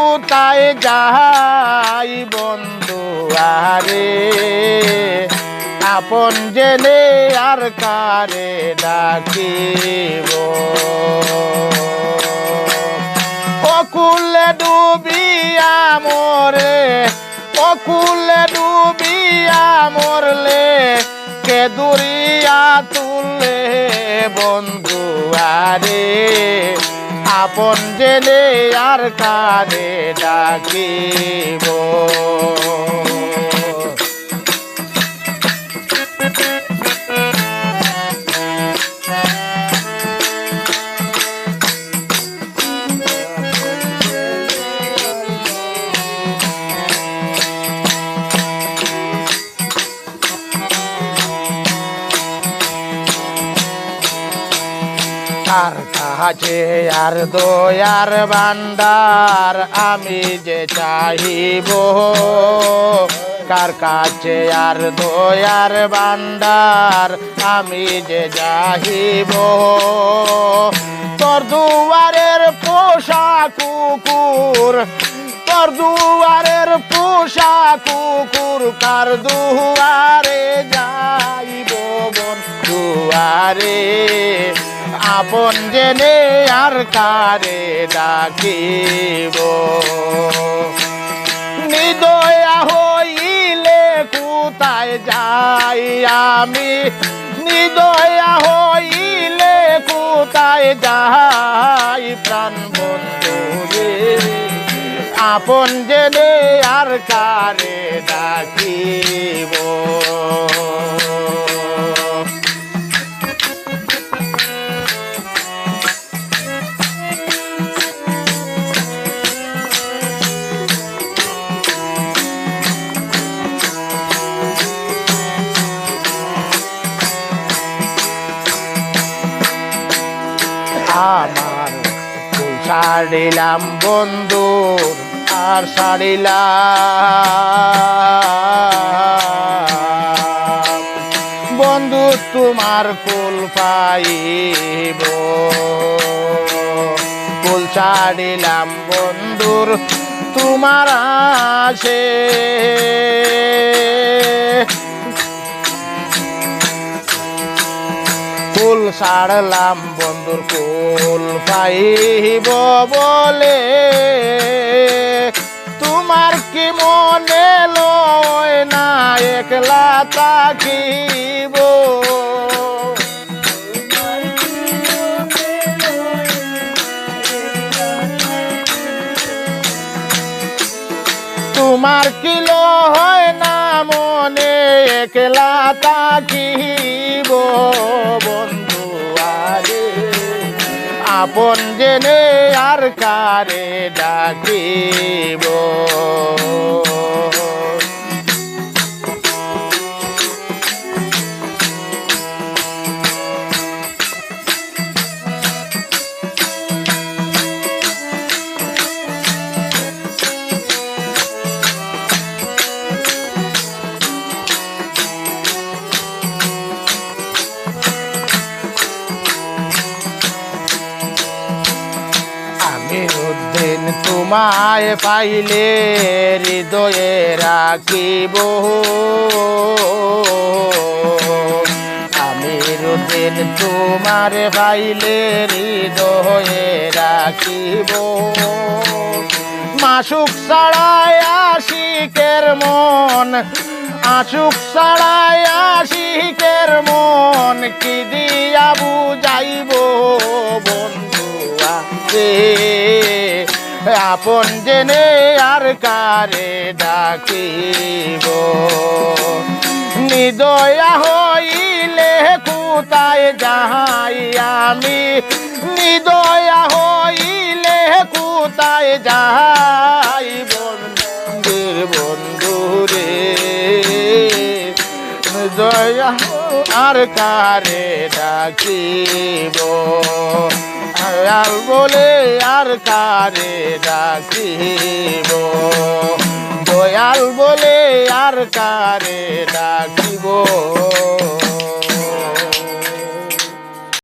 কোথায় যাই বন্ধু, আরে? আপন জেনে আর কারে ডাকিব? অকুলে ডুবিয়া মোরে, অকুলে ডুবিয়া মরলে কে দুরিয়া তুললে বন্ধু, আরে? আপন জেনে আর কানে ডাকিব? আর কাছে আর দয়ার ভান্ডার আমি যে চাহিব? কার কাছে আর দয়ার ভান্ডার আমি যে চাহিব? তোর দুয়ারের পোষা কুকুর, তোর দুয়ারের পোষা কুকুর কার দুয়ারে যাইব বন দুয়ারে? আপন জেনে আর কারে ডাকিব? নিদয়া হইলে কোথায় যাই আমি? নিদয়া হইলে কোথায় যাই প্রাণ বন্ধু রে? আপন জেনে আর কারে ডাকিব? আমার ফুল ছাড়িলাম বন্ধু আর ছাড়িলাম বন্ধু, তোমার কুল পাইব। কুল ছাড়িলাম বন্ধুর, তোমার আসে। সারলাম বন্ধুর ফুল পাইব বলে। তোমার কি মনে লয় না একলা তাকিব তোমার কি হয় না মনে একলা তাকিব আপন জেনে আর কারে ডাকিব? উদ্দিন তোমায় পাইলে হৃদয়ে রাখিব। উদ্দিন তোমার পাইলে হৃদয়ে রাখিব। মাসুক ছাড়ায় আশিকের মন, আশুক ছাড়ায় আশিকের মন, কি দিয়া বুঝাইব বন্ধু আছে আপন জেনে আর কারে ডাকিব? নিদয়া হইলে কোথায় যাহাই আমি। নিদয়া হইলে কোথায় যাই আর কারে ডাকিব? আয়াল বলে আর কারে ডাকিব? দয়াল বলে আর কারে ডাকিব?